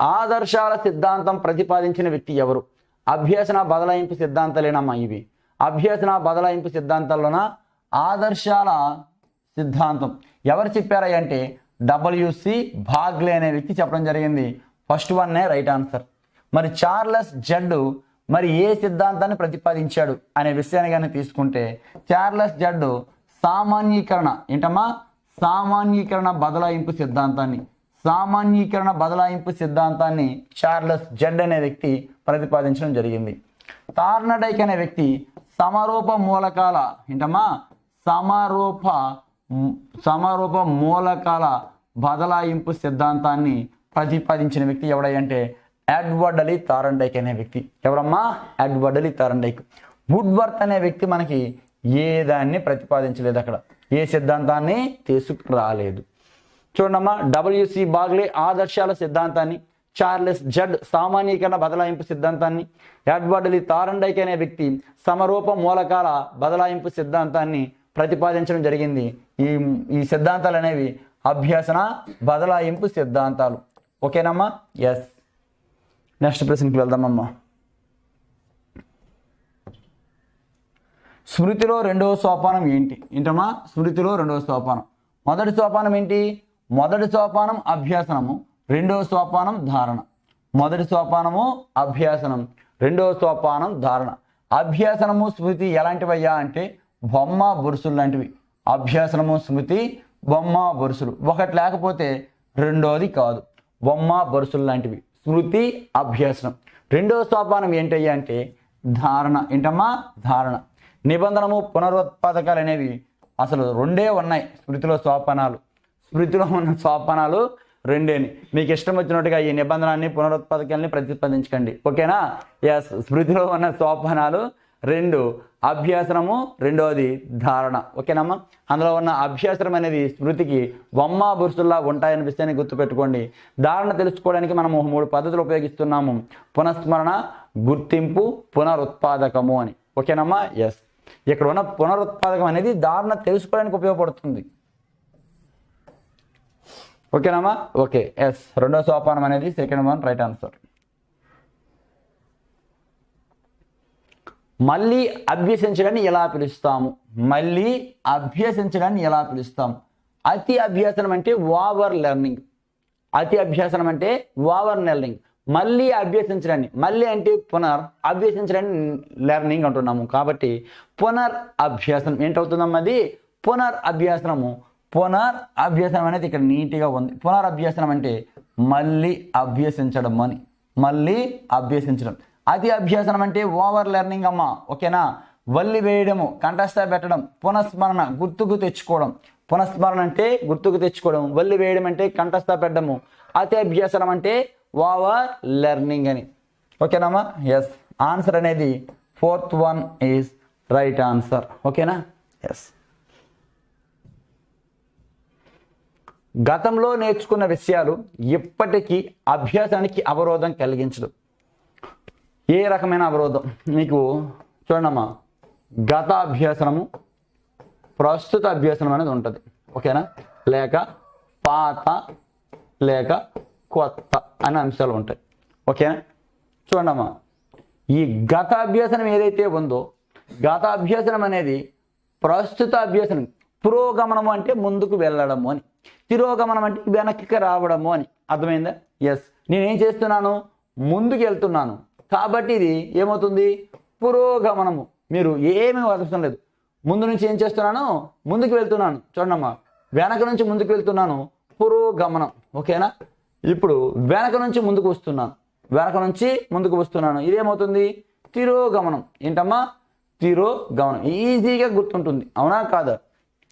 ఆదర్శాల సిద్ధాంతం ప్రతిపాదించిన వ్యక్తి ఎవరు? అభ్యసన బదలాయింపు సిద్ధాంతాలేనమ్మా ఇవి. అభ్యసన బదలాయింపు సిద్ధాంతాల్లోన? ఆదర్శాల సిద్ధాంతం. ఎవరు చెప్పారా అంటే డబ్ల్యూసి భాగ్లే అనే వ్యక్తి చెప్పడం జరిగింది. ఫస్ట్ వన్నే రైట్ ఆన్సర్. మరి చార్లెస్ జడ్డు మరి ఏ సిద్ధాంతాన్ని ప్రతిపాదించాడు అనే విషయాన్ని కానీ తీసుకుంటే చార్లెస్ జడ్డు సామాన్యీకరణ ఏంటమ్మా? సామాన్యీకరణ బదలాయింపు సిద్ధాంతాన్ని. సామాన్యీకరణ బదలాయింపు సిద్ధాంతాన్ని చార్లెస్ జెడ్ అనే వ్యక్తి ప్రతిపాదించడం జరిగింది. తార్నడైక్ అనే వ్యక్తి సమరూప మూలకాల ఏంటమ్మా? సమరూప సమరూప మూలకాల బదలాయింపు సిద్ధాంతాన్ని ప్రతిపాదించిన వ్యక్తి ఎవడంటే ఎడ్వర్డ్ అలీ తారండైక్ అనే వ్యక్తి. ఎవరమ్మా? ఎడ్వర్డ్ అలీ తారండైక్ వుడ్వర్త్ అనే వ్యక్తి మనకి ఏ దాన్ని ప్రతిపాదించలేదు అక్కడ. ఏ సిద్ధాంతాన్ని తీసుకురాలేదు. చూడమ్మా డబ్ల్యూసి బాగ్లే ఆదర్శాల సిద్ధాంతాన్ని చార్లెస్ జడ్ సామాన్యీకరణ బదలాయింపు సిద్ధాంతాన్ని ఎడ్వర్డ్ తారండైక్ అనే వ్యక్తి సమరూప మూలకాల బదలాయింపు సిద్ధాంతాన్ని ప్రతిపాదించడం జరిగింది. ఈ ఈ సిద్ధాంతాలు అనేవి అభ్యసన బదలాయింపు సిద్ధాంతాలు. ఓకేనమ్మా? ఎస్ నెక్స్ట్ ప్రశ్నకి వెళ్దామమ్మా. స్మృతిలో రెండవ సోపానం ఏంటి? ఏంటమ్మా? స్మృతిలో రెండవ సోపానం మొదటి సోపానం ఏంటి? మొదటి సోపానం అభ్యాసనము రెండవ సోపానం ధారణ. మొదటి సోపానము అభ్యాసనం రెండవ సోపానం ధారణ. అభ్యాసనము స్మృతి ఎలాంటివయ్యా అంటే బొమ్మ బొరుసులు లాంటివి. అభ్యాసనము స్మృతి బొమ్మ బొరుసులు. ఒకటి లేకపోతే రెండోది కాదు. బొమ్మ బొరుసులు లాంటివి. స్మృతి అభ్యాసనం. రెండవ సోపానం ఏంటయ్యా అంటే ధారణ. ఏంటమ్మా? ధారణ. నిబంధనము పునరుత్పాదకాలు అనేవి అసలు రెండే ఉన్నాయి స్మృతిలో సోపానాలు. స్మృతిలో ఉన్న సోపానాలు రెండేని. మీకు ఇష్టం వచ్చినట్టుగా ఈ నిబంధనని పునరుత్పాదకాలని ప్రతిపాదించకండి ఓకేనా? ఎస్ స్మృతిలో ఉన్న సోపానాలు రెండు. అభ్యాసనము రెండవది ధారణ. ఓకేనమ్మా? అందులో ఉన్న అభ్యాసనం అనేది స్మృతికి బొమ్మ బురుసుల్లా ఉంటాయనిపిస్తేనే విషయాన్ని గుర్తుపెట్టుకోండి. ధారణ తెలుసుకోవడానికి మనము మూడు పద్ధతులు ఉపయోగిస్తున్నాము. పునఃస్మరణ గుర్తింపు పునరుత్పాదకము అని. ఓకేనమ్మా? ఎస్ ఇక్కడ ఉన్న పునరుత్పాదకం అనేది ధారణ తెలుసుకోవడానికి ఉపయోగపడుతుంది. ఓకేనామా ఓకే. ఎస్. రెండో సోపానం అనేది సెకండ్ వన్ రైట్ ఆన్సర్ మళ్ళీ అభ్యసించడాన్ని ఎలా పిలుస్తాము? మళ్ళీ అభ్యసించడాన్ని ఎలా పిలుస్తాము? అతి అభ్యాసనం అంటే ఓవర్ లెర్నింగ్ అతి అభ్యాసనం అంటే ఓవర్ లెర్నింగ్ మళ్ళీ అభ్యసించడాన్ని మళ్ళీ అంటే పునర్ అభ్యసించడాన్ని లెర్నింగ్ అంటున్నాము. కాబట్టి పునర్ అభ్యాసనం ఏంటవుతుందమ్మా అది? పునర్ అభ్యాసనము. పునర్ అభ్యసనం అనేది ఇక్కడ నీట్గా ఉంది. పునర్ అంటే మళ్ళీ అభ్యసించడం అని. మళ్ళీ అభ్యసించడం. అతి అభ్యసనం అంటే ఓవర్ లెర్నింగ్ అమ్మా. ఓకేనా? వల్లి వేయడము కంఠస్థ పెట్టడం పునఃస్మరణ గుర్తుకు తెచ్చుకోవడం. పునఃస్మరణ అంటే గుర్తుకు తెచ్చుకోవడం వల్లి వేయడం అంటే కంఠస్థ పెట్టడము. అతి అభ్యసనం అంటే ఓవర్ లెర్నింగ్ అని. ఓకేనామా ఎస్ ఆన్సర్ అనేది fourth one is right answer ఓకేనా? ఎస్ గతంలో నేర్చుకున్న విషయాలు ఇప్పటికీ అభ్యాసానికి అవరోధం కలిగించదు. ఏ రకమైన అవరోధం? మీకు చూడమ్మా గత అభ్యాసనము ప్రస్తుత అభ్యాసనం అనేది ఉంటుంది. ఓకేనా? లేక పాత లేక కొత్త అనే అంశాలు ఉంటాయి. ఓకేనా? చూడమ్మా ఈ గత అభ్యాసనం ఏదైతే ఉందో గత అభ్యాసనం అనేది ప్రస్తుత అభ్యాసనం పురోగమనము అంటే ముందుకు వెళ్ళడము అని. తిరోగమనం అంటే వెనక్కి రావడము అని. అర్థమైందా? ఎస్ నేనేం చేస్తున్నాను? ముందుకు వెళ్తున్నాను. కాబట్టి ఇది ఏమవుతుంది? పురోగమనము. మీరు ఏమీ అవసరం లేదు. ముందు నుంచి ఏం చేస్తున్నాను? ముందుకు వెళ్తున్నాను. చూడమ్మా వెనక నుంచి ముందుకు వెళ్తున్నాను. పురోగమనం. ఓకేనా? ఇప్పుడు వెనక నుంచి ముందుకు వస్తున్నాను. వెనక నుంచి ముందుకు వస్తున్నాను. ఇదేమవుతుంది? తిరోగమనం. ఏంటమ్మా? తిరోగమనం. ఈజీగా గుర్తుంటుంది. అవునా? కాదా?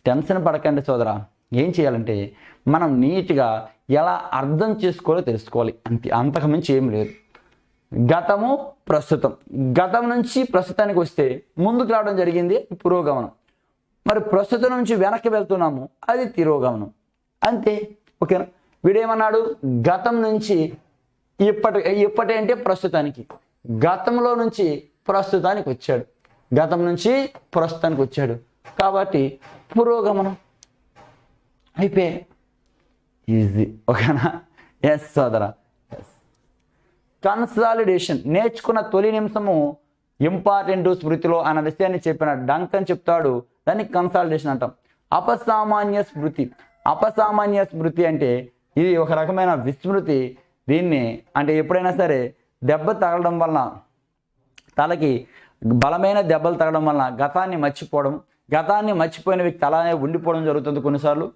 టెన్షన్ పడకండి సోదరా. ఏం చేయాలంటే మనం నీట్గా ఎలా అర్థం చేసుకోవాలో తెలుసుకోవాలి. అంతే అంతకుమించి ఏం లేదు. గతము ప్రస్తుతం. గతం నుంచి ప్రస్తుతానికి వస్తే ముందుకు రావడం జరిగింది పురోగమనం. మరి ప్రస్తుతం నుంచి వెనక్కి వెళ్తున్నాము అది తిరోగమనం. అంతే ఓకేనా? వీడేమన్నాడు? గతం నుంచి ఇప్పటి ఇప్పటి అంటే ప్రస్తుతానికి. గతంలో నుంచి ప్రస్తుతానికి వచ్చాడు. గతం నుంచి ప్రస్తుతానికి వచ్చాడు. కాబట్టి పురోగమనం అయిపోయి. ఈజీ ఓకేనా? ఎస్ సోదరా. ఎస్ కన్సాలిడేషన్ నేర్చుకున్న తొలి నిమిషము ఇంపార్టెంట్ స్మృతిలో అన్న విషయాన్ని చెప్పిన డంకన్ చెప్తాడు. దాన్ని కన్సాలిడేషన్ అంటాం. అపసామాన్య స్మృతి. అపసామాన్య స్మృతి అంటే ఇది ఒక రకమైన విస్మృతి. దీన్ని అంటే ఎప్పుడైనా సరే దెబ్బ తగలడం వలన తలకి బలమైన దెబ్బలు తగలడం వలన గతాన్ని మర్చిపోవడం గతాన్ని మర్చిపోయిన వ్యక్తి అలానే ఉండిపోవడం జరుగుతుంది కొన్నిసార్లు.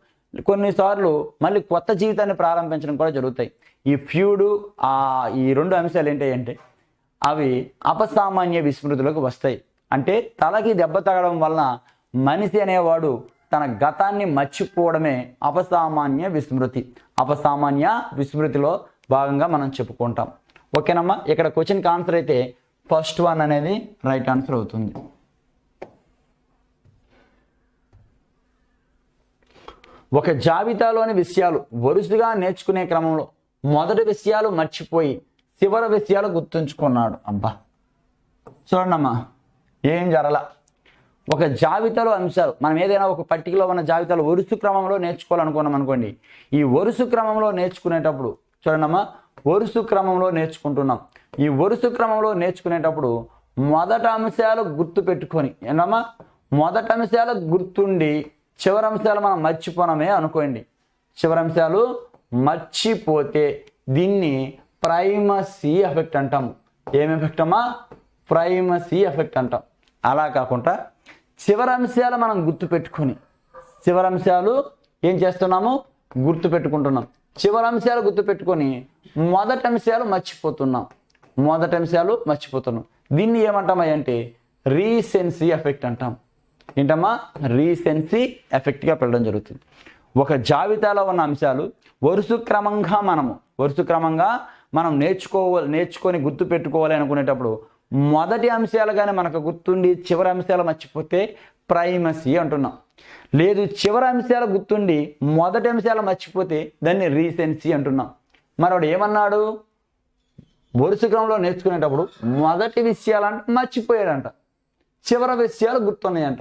కొన్నిసార్లు మళ్ళీ కొత్త జీవితాన్ని ప్రారంభించడం కూడా జరుగుతాయి. ఈ ఫ్యూడు ఆ ఈ రెండు అంశాలు ఏంటి అంటే అవి అపసామాన్య విస్మృతులకు వస్తాయి. అంటే తలకి దెబ్బ తగడం వలన మనిషి అనేవాడు తన గతాన్ని మర్చిపోవడమే అపసామాన్య విస్మృతి. అపసామాన్య విస్మృతిలో భాగంగా మనం చెప్పుకుంటాం. ఓకేనమ్మా? ఇక్కడ క్వశ్చన్కి ఆన్సర్ అయితే ఫస్ట్ వన్ అనేది రైట్ ఆన్సర్ అవుతుంది. ఒక జాబితాలోని విషయాలు వరుసగా నేర్చుకునే క్రమంలో మొదటి విషయాలు మర్చిపోయి చివరి విషయాలు గుర్తుంచుకున్నాడు. అబ్బా! చూడండమ్మా ఏం జరల? ఒక జాబితాలో అంశాలు మనం ఏదైనా ఒక పట్టికలో ఉన్న జాబితాలో వరుస క్రమంలో నేర్చుకోవాలనుకున్నాం అనుకోండి. ఈ వరుస క్రమంలో నేర్చుకునేటప్పుడు చూడండమ్మా వరుస క్రమంలో నేర్చుకుంటున్నాం. ఈ వరుస క్రమంలో నేర్చుకునేటప్పుడు మొదట అంశాలు గుర్తు పెట్టుకొని ఏంటమ్మా మొదట అంశాలు గుర్తుండి చివరి అంశాలు మనం మర్చిపోనమే అనుకోండి. చివరి అంశాలు మర్చిపోతే దీన్ని ప్రైమసీ ఎఫెక్ట్ అంటాము ఏం ఎఫెక్ట్ అమ్మా? ప్రైమసీ ఎఫెక్ట్ అంటాం. అలా కాకుండా చివరి అంశాలు మనం గుర్తు పెట్టుకొని చివరి అంశాలు ఏం చేస్తున్నాము? గుర్తుపెట్టుకుంటున్నాం. చివరి అంశాలు గుర్తుపెట్టుకొని మొదటి అంశాలు మర్చిపోతున్నాం. మొదటి అంశాలు మర్చిపోతున్నాం. దీన్ని ఏమంటామా అంటే రీసెన్సీ ఎఫెక్ట్ అంటాం. ఏంటమ్మా? రీసెన్సీ ఎఫెక్ట్గా పెట్టడం జరుగుతుంది. ఒక జాబితాలో ఉన్న అంశాలు వరుస క్రమంగా మనము వరుస క్రమంగా మనం నేర్చుకోవాలి నేర్చుకొని గుర్తు పెట్టుకోవాలి అనుకునేటప్పుడు మొదటి అంశాలు కానీ మనకు గుర్తుండి చివరి అంశాలు మర్చిపోతే ప్రైమసీ అంటున్నాం. లేదు చివరి అంశాలు గుర్తుండి మొదటి అంశాలు మర్చిపోతే దాన్ని రీసెన్సీ అంటున్నాం. మరి ఏమన్నాడు? వరుస క్రమంలో నేర్చుకునేటప్పుడు మొదటి విషయాలంటే మర్చిపోయాడంట. చివరి విషయాలు గుర్తున్నాయంట.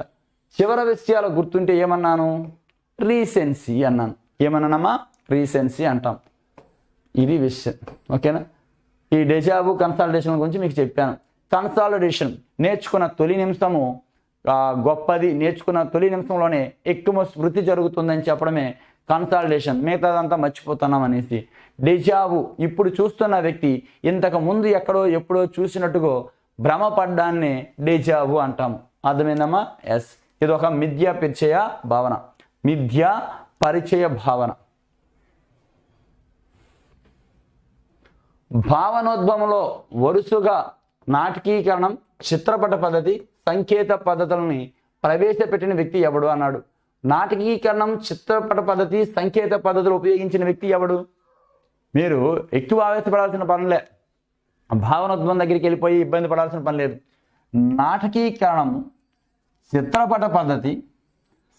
చివరి విషయాలు గుర్తుంటే ఏమన్నాను? రీసెన్సీ అన్నాను. ఏమన్నానమ్మా? రీసెన్సీ అంటాం. ఇది విషయం. ఓకేనా? ఈ డెజాబు కన్సాలిడేషన్ గురించి మీకు చెప్పాను. కన్సాలిడేషన్ నేర్చుకున్న తొలి నిమిషము గొప్పది. నేర్చుకున్న తొలి నిమిషంలోనే ఎక్కువ స్మృతి జరుగుతుందని చెప్పడమే కన్సాలిడేషన్ మిగతాదంతా మర్చిపోతున్నాం అనేసి. డెజావు ఇప్పుడు చూస్తున్న వ్యక్తి ఇంతకు ముందు ఎక్కడో ఎప్పుడో చూసినట్టుగా భ్రమపడ్డాన్ని డెజావు అంటాము. అర్థమైందమ్మా? ఎస్ ఇది ఒక మిథ్యా పరిచయ భావన. మిథ్యా పరిచయ భావన. భావనోద్భవంలో వరుసగా నాటకీకరణం చిత్రపట పద్ధతి సంకేత పద్ధతులని ప్రవేశపెట్టిన వ్యక్తి ఎవడు అన్నాడు? నాటకీకరణం చిత్రపట పద్ధతి సంకేత పద్ధతులు ఉపయోగించిన వ్యక్తి ఎవడు? మీరు ఎక్కువ ఆవేశపడాల్సిన పనులే. భావనోద్భవం దగ్గరికి వెళ్ళిపోయి ఇబ్బంది పడాల్సిన పని లేదు. నాటకీకరణం చిత్రపట పద్ధతి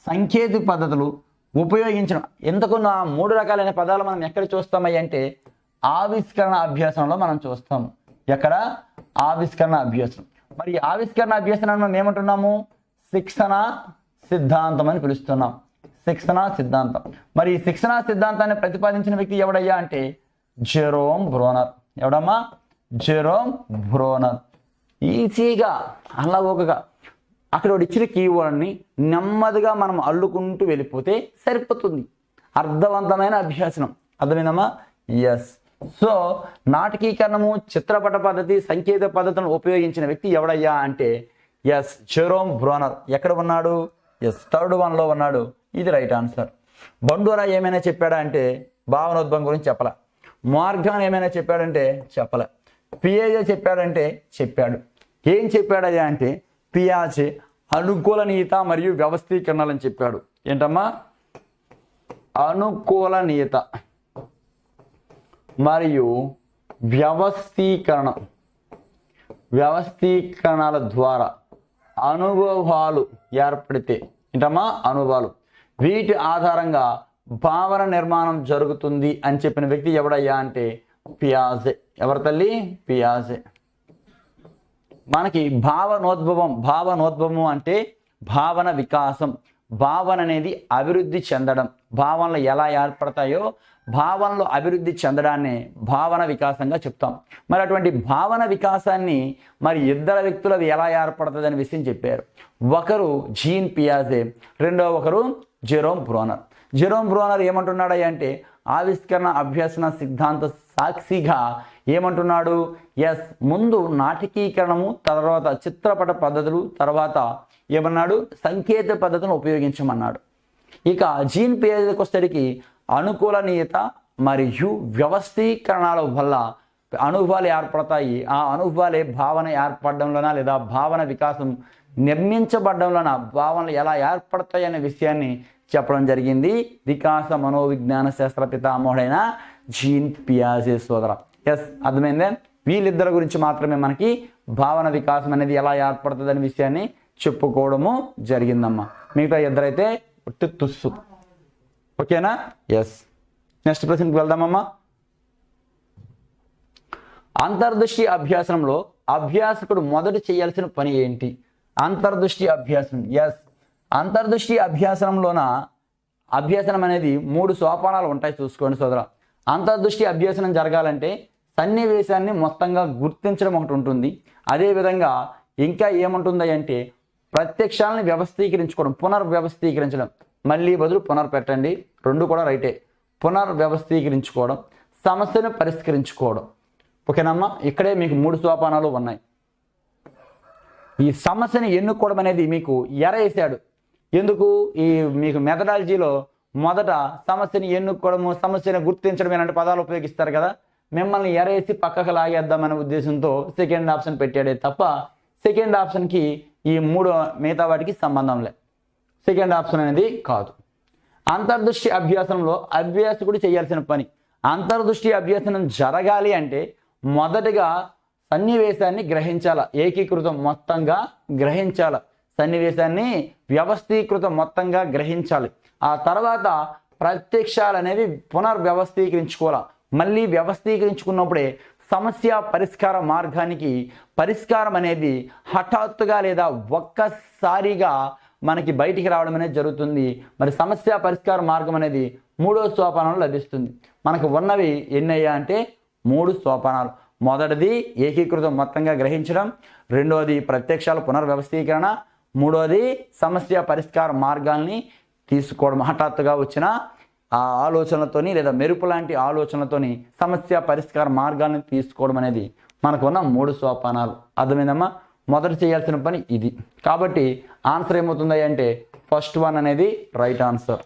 సంకేతిక పద్ధతులు ఉపయోగించడం. ఎందుకు ఆ మూడు రకాలైన పదాలు మనం ఎక్కడ చూస్తామయ్య అంటే ఆవిష్కరణ అభ్యాసంలో మనం చూస్తాం. ఎక్కడ? ఆవిష్కరణ అభ్యాసం. మరి ఈ ఆవిష్కరణ అభ్యాసనాన్ని మనం ఏమంటున్నాము? శిక్షణ సిద్ధాంతం అని పిలుస్తున్నాం. శిక్షణ సిద్ధాంతం. మరి శిక్షణ సిద్ధాంతాన్ని ప్రతిపాదించిన వ్యక్తి ఎవడయ్యా అంటే జెరోమ్ బ్రోనర్. ఎవడమ్మా? Jerome Bruner. ఈజీగా అల్లవోకగా అక్కడ వాడు ఇచ్చిన కీవర్డ్ని నెమ్మదిగా మనం అల్లుకుంటూ వెళ్ళిపోతే సరిపోతుంది. అర్థవంతమైన అభ్యాసనం. అర్థమైందమ్మా? ఎస్ సో నాటకీకరణము చిత్రపట పద్ధతి సంకేత పద్ధతులను ఉపయోగించిన వ్యక్తి ఎవడయ్యా అంటే ఎస్ జెరోమ్ బ్రోనర్ ఎక్కడ ఉన్నాడు? ఎస్ థర్డ్ వన్లో ఉన్నాడు. ఇది రైట్ ఆన్సర్ బండూరా ఏమైనా చెప్పాడా అంటే భావనోద్భవం గురించి చెప్పలే. మార్గాన్ ఏమైనా చెప్పాడంటే చెప్పలే. పిఏజే చెప్పాడంటే చెప్పాడు. ఏం చెప్పాడయ్యా అంటే పియాజే అనుకూలనీయత మరియు వ్యవస్థీకరణలని చెప్పాడు. ఏంటమ్మా? అనుకూలనీయత మరియు వ్యవస్థీకరణ. వ్యవస్థీకరణల ద్వారా అనుభవాలు ఏర్పడితే ఏంటమ్మా? అనుభవాలు. వీటి ఆధారంగా భావన నిర్మాణం జరుగుతుంది అని చెప్పిన వ్యక్తి ఎవడయ్యా అంటే పియాజే. ఎవరి తల్లి? పియాజే. మనకి భావనోద్భవం భావనోద్భవం అంటే భావన వికాసం. భావన అనేది అభివృద్ధి చెందడం. భావనలు ఎలా ఏర్పడతాయో భావనలు అభివృద్ధి చెందడాన్ని భావన వికాసంగా చెప్తాం. మరి అటువంటి భావన వికాసాన్ని మరి ఇద్దరు వ్యక్తులది ఎలా ఏర్పడుతుంది అనే విషయం చెప్పారు. ఒకరు జీన్ పియాజే రెండో ఒకరు జెరోమ్ బ్రోనర్. జెరోమ్ బ్రోనర్ ఏమంటున్నాడయ్య అంటే ఆవిష్కరణ అభ్యసన సిద్ధాంత సాక్షిగా ఏమంటున్నాడు? ఎస్ ముందు నాటకీకరణము తర్వాత చిత్రపట పద్ధతులు తర్వాత ఏమన్నాడు? సంకేత పద్ధతులను ఉపయోగించమన్నాడు. ఇక జీన్ పేరుకి వచ్చేసరికి అనుకూలనీయత మరియు వ్యవస్థీకరణల వల్ల అనుభవాలు ఏర్పడతాయి. ఆ అనుభవాలే భావన ఏర్పడడంలోన లేదా భావన వికాసం నిర్మించబడంలోన భావనలు ఎలా ఏర్పడతాయి అనే విషయాన్ని చెప్పడం జరిగింది. వికాస మనోవిజ్ఞాన శాస్త్ర పితామహుడైన జీన్ పియాజే సోదర. ఎస్ అర్థమైందే? వీళ్ళిద్దరి గురించి మాత్రమే మనకి భావన వికాసం అనేది ఎలా ఏర్పడుతుంది అనే విషయాన్ని చెప్పుకోవడము జరిగిందమ్మా. మిగతా ఇద్దరైతే ఒట్టి తుస్సు. ఓకేనా? ఎస్ నెక్స్ట్ ప్రశ్నకి వెళ్దామమ్మా. అంతర్దృష్టి అభ్యాసంలో అభ్యాసకుడు మొదట చేయాల్సిన పని ఏంటి? అంతర్దృష్టి అభ్యాసం. ఎస్ అంతర్దృష్టి అభ్యాసనంలోన అభ్యాసనం అనేది మూడు సోపానాలు ఉంటాయి చూసుకోండి సోదర. అంతర్దృష్టి అభ్యాసనం జరగాలంటే సన్నివేశాన్ని మొత్తంగా గుర్తించడం ఒకటి ఉంటుంది. అదేవిధంగా ఇంకా ఏముంటుంది అంటే ప్రత్యక్షాలను వ్యవస్థీకరించుకోవడం పునర్వ్యవస్థీకరించడం. మళ్ళీ బదులు పునర్పెట్టండి. రెండు కూడా రైటే. పునర్వ్యవస్థీకరించుకోవడం సమస్యను పరిష్కరించుకోవడం. ఓకేనమ్మా? ఇక్కడే మీకు మూడు సోపానాలు ఉన్నాయి. ఈ సమస్యని ఎన్నుకోవడం అనేది మీకు ఎరేసాడు. ఎందుకు? ఈ మీకు మెథడాలజీలో మొదట సమస్యని ఎన్నుకోవడము సమస్యను గుర్తించడం ఇలాంటి పదాలు ఉపయోగిస్తారు కదా. మిమ్మల్ని ఎరేసి పక్కకు లాగేద్దామనే ఉద్దేశంతో సెకండ్ ఆప్షన్ పెట్టాడే తప్ప సెకండ్ ఆప్షన్కి ఈ మూడు మిగతా వాటికి సంబంధం లే సెకండ్ ఆప్షన్ అనేది కాదు. అంతర్దృష్టి అభ్యాసంలో అభ్యాసకుడు చేయాల్సిన పని అంతర్దృష్టి అభ్యాసనం జరగాలి అంటే మొదటగా సన్నివేశాన్ని గ్రహించాల ఏకీకృతం మొత్తంగా గ్రహించాల సన్నివేశాన్ని వ్యవస్థీకృతం మొత్తంగా గ్రహించాలి. ఆ తర్వాత ప్రత్యక్షాలు అనేవి పునర్వ్యవస్థీకరించుకోవాలి. మళ్ళీ వ్యవస్థీకరించుకున్నప్పుడే సమస్య పరిష్కార మార్గానికి పరిష్కారం అనేది హఠాత్తుగా లేదా ఒక్కసారిగా మనకి బయటికి రావడం అనేది జరుగుతుంది. మరి సమస్య పరిష్కార మార్గం అనేది మూడో సోపానంలో లభిస్తుంది. మనకు ఉన్నవి ఎన్నయ్యా అంటే మూడు సోపానాలు మొదటిది ఏకీకృతం మొత్తంగా గ్రహించడం. రెండవది ప్రత్యక్షాల పునర్వ్యవస్థీకరణ. మూడవది సమస్య పరిష్కార మార్గాల్ని తీసుకోవడం. హఠాత్తుగా వచ్చిన ఆ ఆలోచనలతోని లేదా మెరుపు లాంటి ఆలోచనలతోని సమస్య పరిష్కార మార్గాలను తీసుకోవడం అనేది మనకున్న మూడు సోపానాలు. అర్థమైందమ్మా? మొదట చేయాల్సిన పని ఇది. కాబట్టి ఆన్సర్ ఏమవుతుంది అంటే ఫస్ట్ వన్ అనేది రైట్ ఆన్సర్.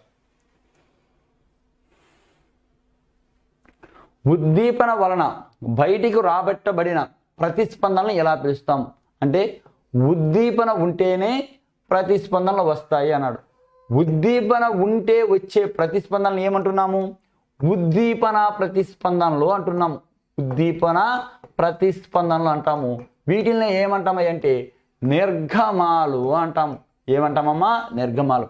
ఉద్దీపన వలన బయటికి రాబట్టబడిన ప్రతిస్పందనలు ఎలా పిలుస్తాం? అంటే ఉద్దీపన ఉంటేనే ప్రతిస్పందనలు వస్తాయి అన్నాడు. ఉద్దీపన ఉంటే వచ్చే ప్రతిస్పందనలు ఏమంటున్నాము? ఉద్దీపన ప్రతిస్పందనలు అంటున్నాము. ఉద్దీపన ప్రతిస్పందనలు అంటాము. వీటిని ఏమంటాము అంటే నిర్గమాలు అంటాము. ఏమంటామమ్మా? నిర్గమాలు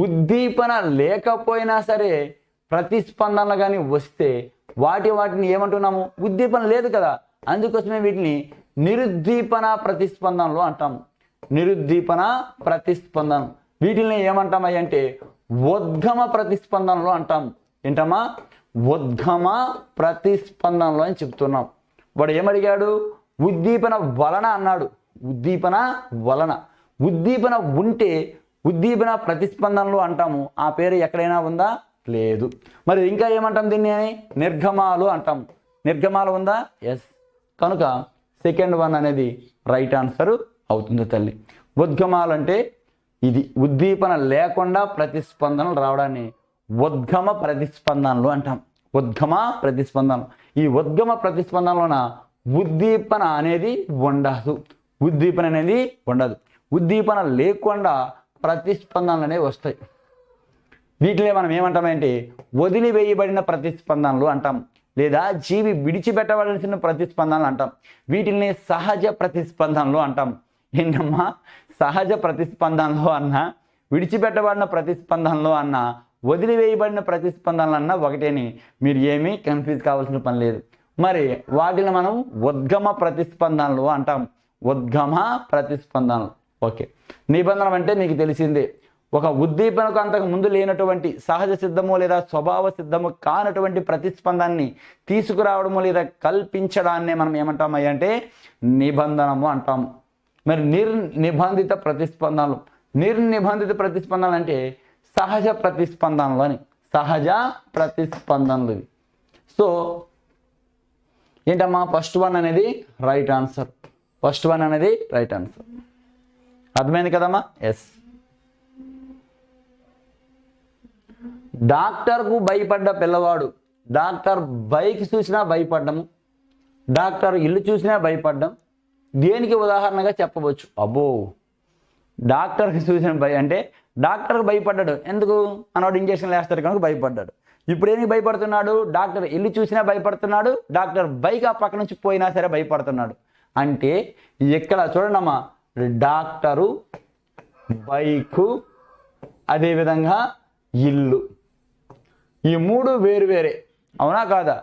ఉద్దీపన లేకపోయినా సరే ప్రతిస్పందనలు కానీ వస్తే వాటి వాటిని ఏమంటున్నాము? ఉద్దీపన లేదు కదా. అందుకోసమే వీటిని నిరుద్దీపన ప్రతిస్పందనలు అంటాము. నిరుద్దీపన ప్రతిస్పందన వీటిని ఏమంటామయ్య అంటే ఉద్గమ ప్రతిస్పందనలు అంటాం. ఏంటమ్మా? ఉద్గమ ప్రతిస్పందనలు అని చెప్తున్నాం. వాడు ఏమడిగాడు? ఉద్దీపన వలన అన్నాడు. ఉద్దీపన వలన. ఉద్దీపన ఉంటే ఉద్దీపన ప్రతిస్పందనలు అంటాము. ఆ పేరు ఎక్కడైనా ఉందా? లేదు. మరి ఇంకా ఏమంటాం దీన్ని నిర్గమాలు అంటాం. నిర్గమాలు ఉందా? ఎస్. కనుక సెకండ్ వన్ అనేది రైట్ ఆన్సర్ అవుతుంది తల్లి. ఉద్గమాలు అంటే ఇది ఉద్దీపన లేకుండా ప్రతిస్పందనలు రావడాన్ని ఉద్గమ ప్రతిస్పందనలు అంటాం. ఉద్గమ ప్రతిస్పందనలు. ఈ ఉద్గమ ప్రతిస్పందనలోన ఉద్దీపన అనేది ఉండదు. ఉద్దీపన అనేది ఉండదు. ఉద్దీపన లేకుండా ప్రతిస్పందనలు అనేవి వస్తాయి. వీటిని మనం ఏమంటామంటే వదిలివేయబడిన ప్రతిస్పందనలు అంటాం. లేదా జీవి విడిచిపెట్టవలసిన ప్రతిస్పందనలు అంటాం. వీటిని సహజ ప్రతిస్పందనలు అంటాం. ఏంటమ్మా? సహజ ప్రతిస్పందనలో అన్న విడిచిపెట్టబడిన ప్రతిస్పందనలో అన్న వదిలివేయబడిన ప్రతిస్పందనలు అన్న ఒకటేని మీరు ఏమీ కన్ఫ్యూజ్ కావాల్సిన పని లేదు. మరి వాటిని మనం ఉద్గమ ప్రతిస్పందనలు అంటాం. ఉద్గమ ప్రతిస్పందనలు. ఓకే. నిబంధన అంటే మీకు తెలిసిందే. ఒక ఉద్దీపనకు అంతకు ముందు లేనటువంటి సహజ సిద్ధము లేదా స్వభావ సిద్ధము కానటువంటి ప్రతిస్పందాన్ని తీసుకురావడము లేదా కల్పించడాన్నే మనం ఏమంటామయ్యంటే నిబంధనము అంటాము. మరి నిర్నిబంధిత ప్రతిస్పందనలు. నిర్నిబంధిత ప్రతిస్పందనలు అంటే సహజ ప్రతిస్పందనలు అని. సహజ ప్రతిస్పందనలు ఇవి. సో ఏంటమ్మా? ఫస్ట్ వన్ అనేది రైట్ ఆన్సర్. ఫస్ట్ వన్ అనేది రైట్ ఆన్సర్. అర్థమైంది కదమ్మా? ఎస్ డాక్టర్కు భయపడ్డ పిల్లవాడు. డాక్టర్ బైక్ చూసినా భయపడ్డము డాక్టర్ ఇల్లు చూసినా భయపడ్డం. దేనికి ఉదాహరణగా చెప్పవచ్చు? అబ్బో! డాక్టర్కి చూసిన భయ అంటే డాక్టర్కి భయపడ్డాడు. ఎందుకు? మనవాడు ఇంజక్షన్లు వేస్తారు కనుక భయపడ్డాడు. ఇప్పుడు ఏమి భయపడుతున్నాడు? డాక్టర్ ఇల్లు చూసినా భయపడుతున్నాడు. డాక్టర్ బైక్ ఆ పక్క నుంచి పోయినా సరే భయపడుతున్నాడు. అంటే ఇక్కడ చూడండమ్మా డాక్టరు బైకు అదేవిధంగా ఇల్లు. ఈ మూడు వేరు వేరే. అవునా కాదా?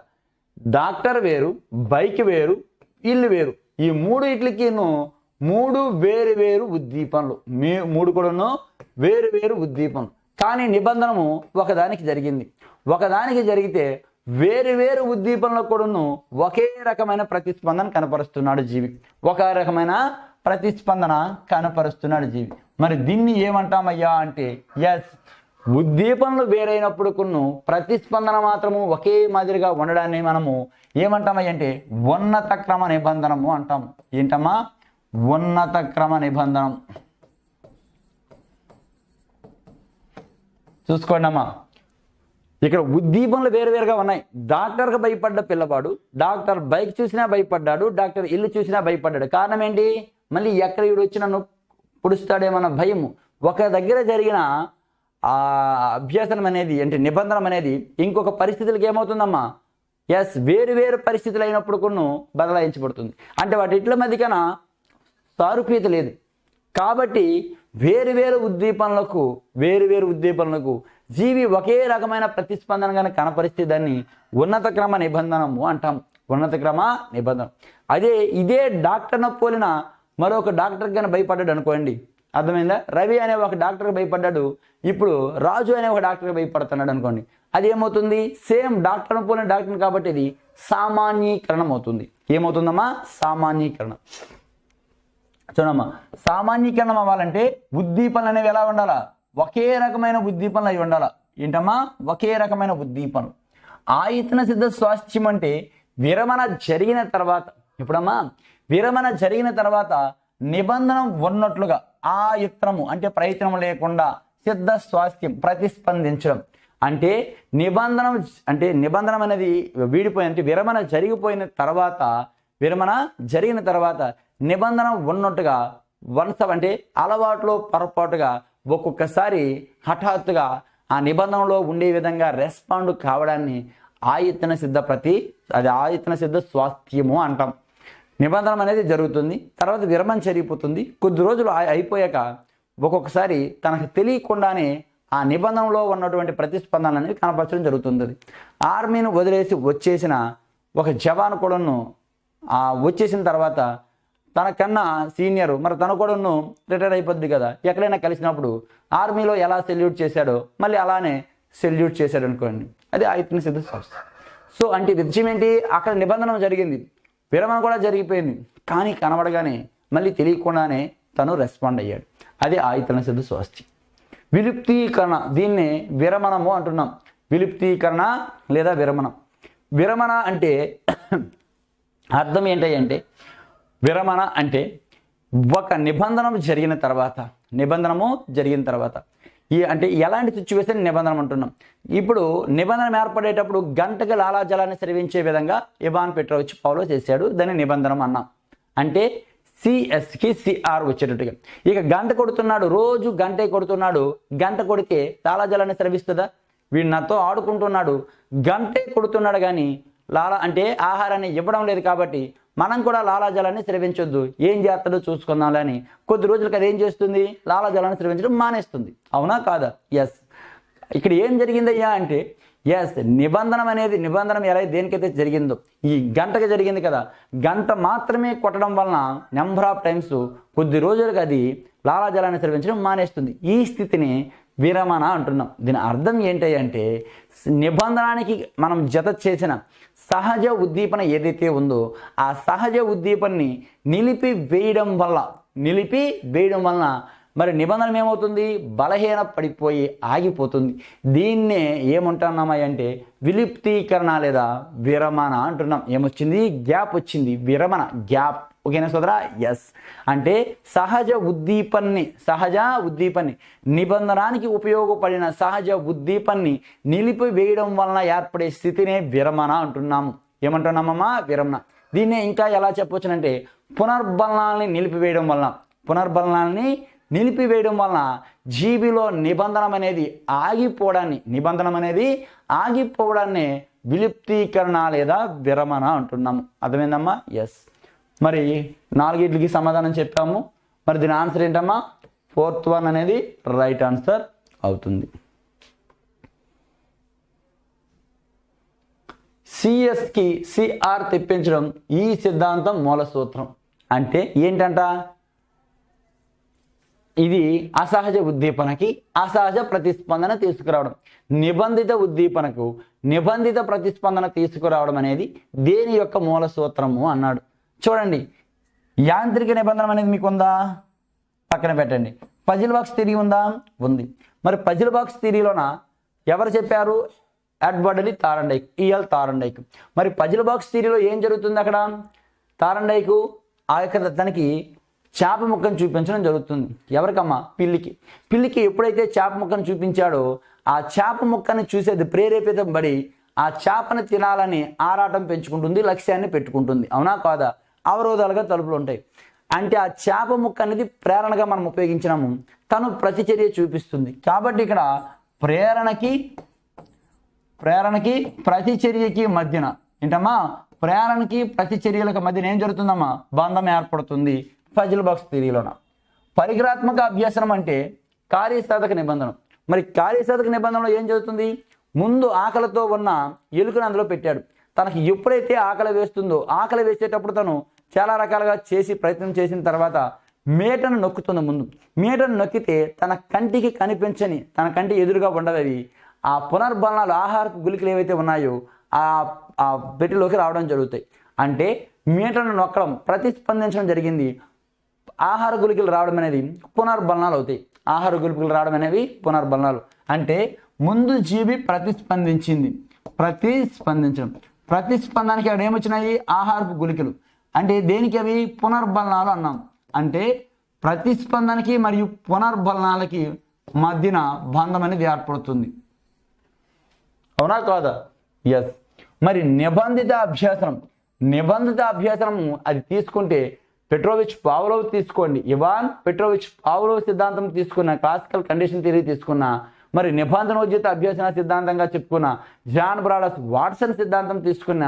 డాక్టర్ వేరు బైక్ వేరు ఇల్లు వేరు. ఈ మూడు ఇట్లకిను మూడు వేరు వేరు ఉద్దీపనలు. మీ మూడు కూడాను వేరు వేరు ఉద్దీపనలు. కానీ నిబంధనము ఒకదానికి జరిగింది. ఒకదానికి జరిగితే వేరు వేరు ఉద్దీపనలకు కూడాను ఒకే రకమైన ప్రతిస్పందన కనపరుస్తున్నాడు జీవి. ఒక రకమైన ప్రతిస్పందన కనపరుస్తున్నాడు జీవి. మరి దీన్ని ఏమంటామయ్యా అంటే ఎస్ ఉద్దీపనలు వేరైనప్పుడు ప్రతిస్పందన మాత్రము ఒకే మాదిరిగా ఉండడాన్ని మనము ఏమంటామయ్య అంటే ఉన్నత క్రమ నిబంధనము అంటాం. ఏంటమ్మా? ఉన్నత క్రమ నిబంధనం. చూసుకోండి అమ్మా. ఇక్కడ ఉద్దీపనలు వేరువేరుగా ఉన్నాయి. డాక్టర్కి భయపడ్డ పిల్లవాడు డాక్టర్ బైక్ చూసినా భయపడ్డాడు డాక్టర్ ఇల్లు చూసినా భయపడ్డాడు. కారణం ఏంటి? మళ్ళీ ఎక్కడ ఈడు వచ్చి నన్ను పొడుస్తాడేమన్న భయము. ఒక దగ్గర జరిగిన ఆ అభ్యాసనం అనేది అంటే నిబంధన అనేది ఇంకొక పరిస్థితులకి ఏమవుతుందమ్మా? ఎస్ వేరు వేరు పరిస్థితులు అయినప్పుడు కొన్ని బదలాయించబడుతుంది. అంటే వాటిట్ల మధ్యకన సారూప్యత లేదు. కాబట్టి వేరు వేరు ఉద్దీపనలకు వేరు వేరు ఉద్దీపనలకు జీవి ఒకే రకమైన ప్రతిస్పందన కనుక కనపరిస్తే దాన్ని ఉన్నత క్రమ నిబంధనము అంటాం. ఉన్నత క్రమ నిబంధన. అదే ఇదే డాక్టర్ను పోలిన మరొక డాక్టర్ కానీ భయపడ్డాడు అనుకోండి. అర్థమైందా? రవి అనే ఒక డాక్టర్ భయపడ్డాడు. ఇప్పుడు రాజు అనే ఒక డాక్టర్ భయపడుతున్నాడు అనుకోండి. అది ఏమవుతుంది సేమ్ డాక్టర్ పోలే డాక్టర్ కాబట్టి ఇది సామాన్యీకరణం అవుతుంది ఏమవుతుందమ్మా? సామాన్యీకరణం. చూడమ్మా సామాన్యీకరణం అవ్వాలంటే ఉద్దీపనలు అనేవి ఎలా ఉండాలా? ఒకే రకమైన ఉద్దీపనలు అవి ఉండాలా? ఏంటమ్మా? ఒకే రకమైన ఉద్దీపనలు ఆయతన సిద్ధ స్వాస్థ్యం అంటే విరమణ జరిగిన తర్వాత ఇప్పుడమ్మా విరమణ జరిగిన తర్వాత నిబంధన ఉన్నట్లుగా ఆయత్నము అంటే ప్రయత్నం లేకుండా సిద్ధ స్వాస్థ్యం ప్రతిస్పందించడం. అంటే నిబంధన అంటే నిబంధన అనేది వీడిపోయి అంటే విరమణ జరిగిపోయిన తర్వాత విరమణ జరిగిన తర్వాత నిబంధన ఉన్నట్టుగా వన్స్ అంటే అలవాట్లో పొరపాటుగా ఒక్కొక్కసారి హఠాత్తుగా ఆ నిబంధనలో ఉండే విధంగా రెస్పాండ్ కావడాన్ని ఆయతన సిద్ధ ప్రతి అది ఆయతన సిద్ధ స్వాస్థ్యము అంటాం. నిబంధన అనేది జరుగుతుంది తర్వాత విరమణ జరిగిపోతుంది. కొద్ది రోజులు అయిపోయాక ఒక్కొక్కసారి తనకు తెలియకుండానే ఆ నిబంధనలో ఉన్నటువంటి ప్రతిస్పందన అనేది కనపరచడం జరుగుతుంది. ఆర్మీని వదిలేసి వచ్చేసిన ఒక జవాన్ కూడాను ఆ వచ్చేసిన తర్వాత తనకన్నా సీనియర్ మరి తన కూడాను రిటైర్ అయిపోద్ది కదా ఎక్కడైనా కలిసినప్పుడు ఆర్మీలో ఎలా సెల్యూట్ చేశాడో మళ్ళీ అలానే సెల్యూట్ చేశాడు అనుకోండి. అది ఆయుత్న సిద్ధ సంస్థ సో అంటే విషయం ఏంటి? అక్కడ నిబంధన జరిగింది. విరమణ కూడా జరిగిపోయింది. కానీ కనబడగానే మళ్ళీ తెలియకుండానే తను రెస్పాండ్ అయ్యాడు. అది ఆయుతన సిద్ధ స్వస్తి విలుప్తీకరణ. దీన్ని విరమణము అంటున్నాం. విలుప్తీకరణ లేదా విరమణం. విరమణ అంటే అర్థం ఏంటంటే విరమణ అంటే ఒక నిబంధన జరిగిన తర్వాత నిబంధనము జరిగిన తర్వాత. ఈ అంటే ఎలాంటి సిచ్యువేషన్ నిబంధన అంటున్నాం. ఇప్పుడు నిబంధన ఏర్పడేటప్పుడు గంటకి లాలాజలాన్ని స్రవించే విధంగా ఇవాన్ పెట్రోవిచ్ పౌలో చేశాడు. దాన్ని నిబంధనం అన్నాం. అంటే సిఎస్కి సిఆర్ వచ్చేటట్టుగా. ఇక గంట కొడుతున్నాడు రోజు గంటే కొడుతున్నాడు గంట కొడితే లాలాజలాన్ని స్రవిస్తుందా? వీడు నాతో ఆడుకుంటున్నాడు గంటే కొడుతున్నాడు కానీ లాలా అంటే ఆహారాన్ని ఇవ్వడం లేదు కాబట్టి మనం కూడా లాలాజలాన్ని స్రవించొద్దు. ఏం చేస్తాడో చూసుకుందాంలే అని కొద్ది రోజులకి అది ఏం చేస్తుంది? లాలాజలాన్ని స్రవించడం మానేస్తుంది. అవునా కాదా? ఎస్ ఇక్కడ ఏం జరిగిందయ్యా అంటే ఎస్ నిబంధన అనేది నిబంధనం ఎలా దేనికైతే జరిగిందో ఈ గంటకి జరిగింది కదా గంట మాత్రమే కొట్టడం వలన నెంబర్ ఆఫ్ టైమ్స్ కొద్ది రోజులకు అది లాలాజలాన్ని స్రవించడం మానేస్తుంది. ఈ స్థితిని విరమణ అంటున్నాం. దీని అర్థం ఏంటి అంటే నిబంధనానికి మనం జత చేసిన సహజ ఉద్దీపన ఏదైతే ఉందో ఆ సహజ ఉద్దీపనని నిలిపి వేయడం వల్ల నిలిపి వేయడం వలన మరి నిబంధన ఏమవుతుంది? బలహీన పడిపోయి ఆగిపోతుంది. దీన్నే ఏమంటున్నామా అంటే లేదా విరమణ అంటున్నాం. ఏమొచ్చింది? గ్యాప్ వచ్చింది. విరమణ గ్యాప్. ఓకేనా సోదరా? ఎస్ అంటే సహజ ఉద్దీపన్ని సహజ ఉద్దీపన్ని నిబంధనానికి ఉపయోగపడిన సహజ ఉద్దీపన్ని నిలిపివేయడం వలన ఏర్పడే స్థితినే విరమణ అంటున్నాము. ఏమంటున్నామమ్మా? విరమణ. దీన్నే ఇంకా ఎలా చెప్పవచ్చునంటే పునర్బలనాల్ని నిలిపివేయడం వలన పునర్బలనాల్ని నిలిపివేయడం వలన జీవిలో నిబంధనం అనేది ఆగిపోవడాన్ని నిబంధనం అనేది ఆగిపోవడాన్ని విలుప్తీకరణ లేదా విరమణ అంటున్నాము. అర్థమైందమ్మా? ఎస్ మరి నాలుగిట్లకి సమాధానం చెప్పాము. మరి దీని ఆన్సర్ ఏంటమ్మా? ఫోర్త్ వన్ అనేది రైట్ ఆన్సర్ అవుతుంది. సిఎస్కి సిఆర్ తెప్పించడం ఈ సిద్ధాంతం మూల సూత్రం. అంటే ఏంటంట? ఇది అసహజ ఉద్దీపనకి అసహజ ప్రతిస్పందన తీసుకురావడం. నిబంధిత ఉద్దీపనకు నిబంధిత ప్రతిస్పందన తీసుకురావడం అనేది దేని యొక్క మూల సూత్రము అన్నాడు. చూడండి యాంత్రిక నిబంధన అనేది మీకు ఉందా? పక్కన పెట్టండి. పజిల్ బాక్స్ తిరిగి ఉందా? ఉంది. మరి పజిల్ బాక్స్ థిరీలోన ఎవరు చెప్పారు? అడ్బడలి తారండైక్ ఈఎల్ తారండైక్. మరి పజిల్ బాక్స్ థిరీలో ఏం జరుగుతుంది అక్కడ? తారండైకు ఆ యొక్క తనకి చేప ముక్కను చూపించడం జరుగుతుంది. ఎవరికమ్మా? పిల్లికి. పిల్లికి ఎప్పుడైతే చేప ముక్కను చూపించాడో ఆ చేప ముక్కని చూసేది ప్రేరేపితం పడి ఆ చేపను తినాలని ఆరాటం పెంచుకుంటుంది లక్ష్యాన్ని పెట్టుకుంటుంది. అవునా కాదా? అవరోధాలుగా తలుపులు ఉంటాయి. అంటే ఆ చేప ముక్క అనేది ప్రేరణగా మనం ఉపయోగించినాము. తను ప్రతిచర్య చూపిస్తుంది. కాబట్టి ఇక్కడ ప్రేరణకి ప్రేరణకి ప్రతిచర్యకి మధ్యన ఏంటమ్మా? ప్రేరణకి ప్రతిచర్యలకు మధ్యన ఏం జరుగుతుందమ్మా? బంధం ఏర్పడుతుంది. ఫజిల్ బాక్స్ థిరీలోన పరికరాత్మక అభ్యసనం అంటే కార్యసాధక నిబంధన. మరి కార్యసాధక నిబంధనలో ఏం జరుగుతుంది? ముందు ఆకలితో ఉన్న ఎలుకను అందులో పెట్టాడు. తనకి ఎప్పుడైతే ఆకలి వేస్తుందో ఆకలి వేసేటప్పుడు తను చాలా రకాలుగా చేసి ప్రయత్నం చేసిన తర్వాత మేటను నొక్కుతుంది ముందు. మేటను నొక్కితే తన కంటికి కనిపించని తన కంటి ఎదురుగా ఉండవవి ఆ పునర్బలనాలు ఆహారపు గులికలు ఏవైతే ఉన్నాయో ఆ ఆ పెట్టిలోకి రావడం జరుగుతాయి. అంటే మీటను నొక్కడం ప్రతిస్పందించడం జరిగింది. ఆహార గుళికలు రావడం అనేది పునర్బలనాలు అవుతాయి. ఆహార గుళికలు రావడం అనేవి పునర్బలనాలు. అంటే ముందు జీవి ప్రతిస్పందించింది. ప్రతిస్పందించడం. ప్రతిస్పందనకి అక్కడ ఏమొచ్చినాయి? ఆహారపు గుళికలు. అంటే దేనికి అవి? పునర్బలనాలు అన్నాం. అంటే ప్రతిస్పందనకి మరియు పునర్బలనాలకి మధ్యన బంధం అనేది ఏర్పడుతుంది. అవునా కాదా? ఎస్ మరి నిబంధిత అభ్యాసనం. నిబంధిత అభ్యాసనం అది తీసుకుంటే పెట్రోవిచ్ పావులో తీసుకోండి. ఇవాన్ పెట్రోవిచ్ పావులో సిద్ధాంతం తీసుకున్న క్లాసికల్ కండిషన్ థియరీ తీసుకున్న మరి నిబంధనోచిత అభ్యసన సిద్ధాంతంగా చెప్పుకున్న జాన్ బ్రాడస్ వాట్సన్ సిద్ధాంతం తీసుకున్న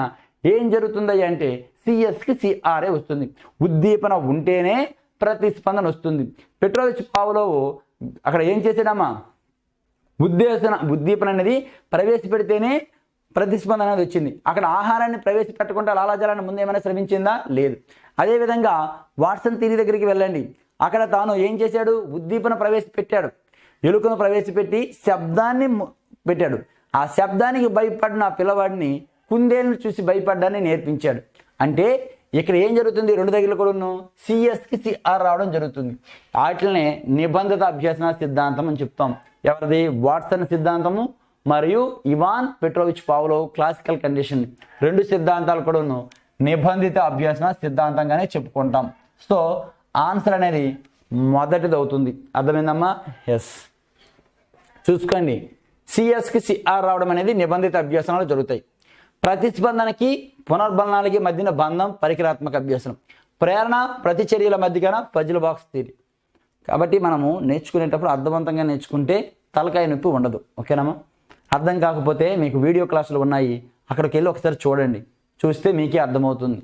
ఏం జరుగుతుంది అంటే సిఎస్కి సిఆర్ఏ వస్తుంది. ఉద్దీపన ఉంటేనే ప్రతిస్పందన వస్తుంది. పెట్రోవిచ్ పావులో అక్కడ ఏం చేసాడమ్మా ఉద్దేశన ఉద్దీపన అనేది ప్రవేశపెడితేనే ప్రతిస్పందన అనేది వచ్చింది. అక్కడ ఆహారాన్ని ప్రవేశపెట్టకుండా లాలాజలాన్ని ముందు ఏమైనా శ్రమించిందా? లేదు. అదేవిధంగా వాట్సన్ తీరి దగ్గరికి వెళ్ళండి. అక్కడ తాను ఏం చేశాడు? ఉద్దీపన ప్రవేశపెట్టాడు. ఎలుకను ప్రవేశపెట్టి శబ్దాన్ని పెట్టాడు. ఆ శబ్దానికి భయపడిన ఆ పిల్లవాడిని కుందేలను చూసి భయపడ్డాన్ని నేర్పించాడు. అంటే ఇక్కడ ఏం జరుగుతుంది? రెండు దగ్గర కూడా సిఎస్కి సిఆర్ రావడం జరుగుతుంది. వాటినే నిబంధత అభ్యసన సిద్ధాంతం అని చెప్తాం. ఎవరిది? వాట్సన్ సిద్ధాంతము మరియు Ivan Petrovich Pavlov classical condition. రెండు సిద్ధాంతాలు కూడా నిబంధిత అభ్యసన సిద్ధాంతంగానే చెప్పుకుంటాం. సో ఆన్సర్ అనేది మొదటిది అవుతుంది. అర్థమైందమ్మా? ఎస్ చూసుకోండి. సిఎస్కి సిఆర్ రావడం అనేది నిబంధిత అభ్యసనాలు జరుగుతాయి. ప్రతిస్పందనకి పునర్బలనాలకి మధ్యన బంధం పరికరాత్మక అభ్యసనం. ప్రేరణ ప్రతిచర్యల మధ్యన పజిల్ బాక్స్ తీరి. కాబట్టి మనము నేర్చుకునేటప్పుడు అర్థవంతంగా నేర్చుకుంటే తలకాయ నొప్పి ఉండదు. ఓకేనమ్మా? అర్థం కాకపోతే మీకు వీడియో క్లాసులు ఉన్నాయి. అక్కడికి వెళ్ళి ఒకసారి చూడండి. చూస్తే మీకే అర్థమవుతుంది.